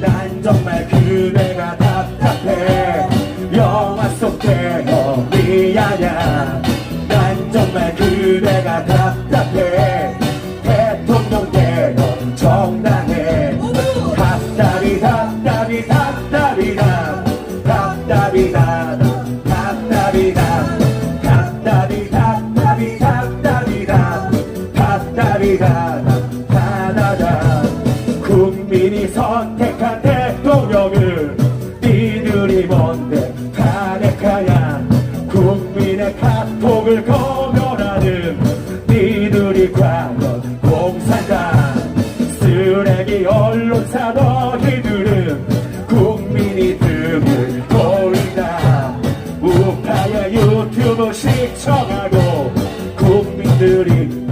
난 정말 그대가 답답해 영화 속 대형이야야 난 정말 그대가 답답해 대통령 대형 정당해 답답이 답답이 답답이다 답답이다 답답이다 답답이 답답이 답답이다 답답이다 답답하다 국민이 선택한 대통령을 니들이 뭔데 탄핵하냐? 국민의 카톡을 거면하는 니들이 과거 공산당. 쓰레기 언론사 너희들은 국민이 등을 돌린다. 우파의 유튜브 시청하고 국민들이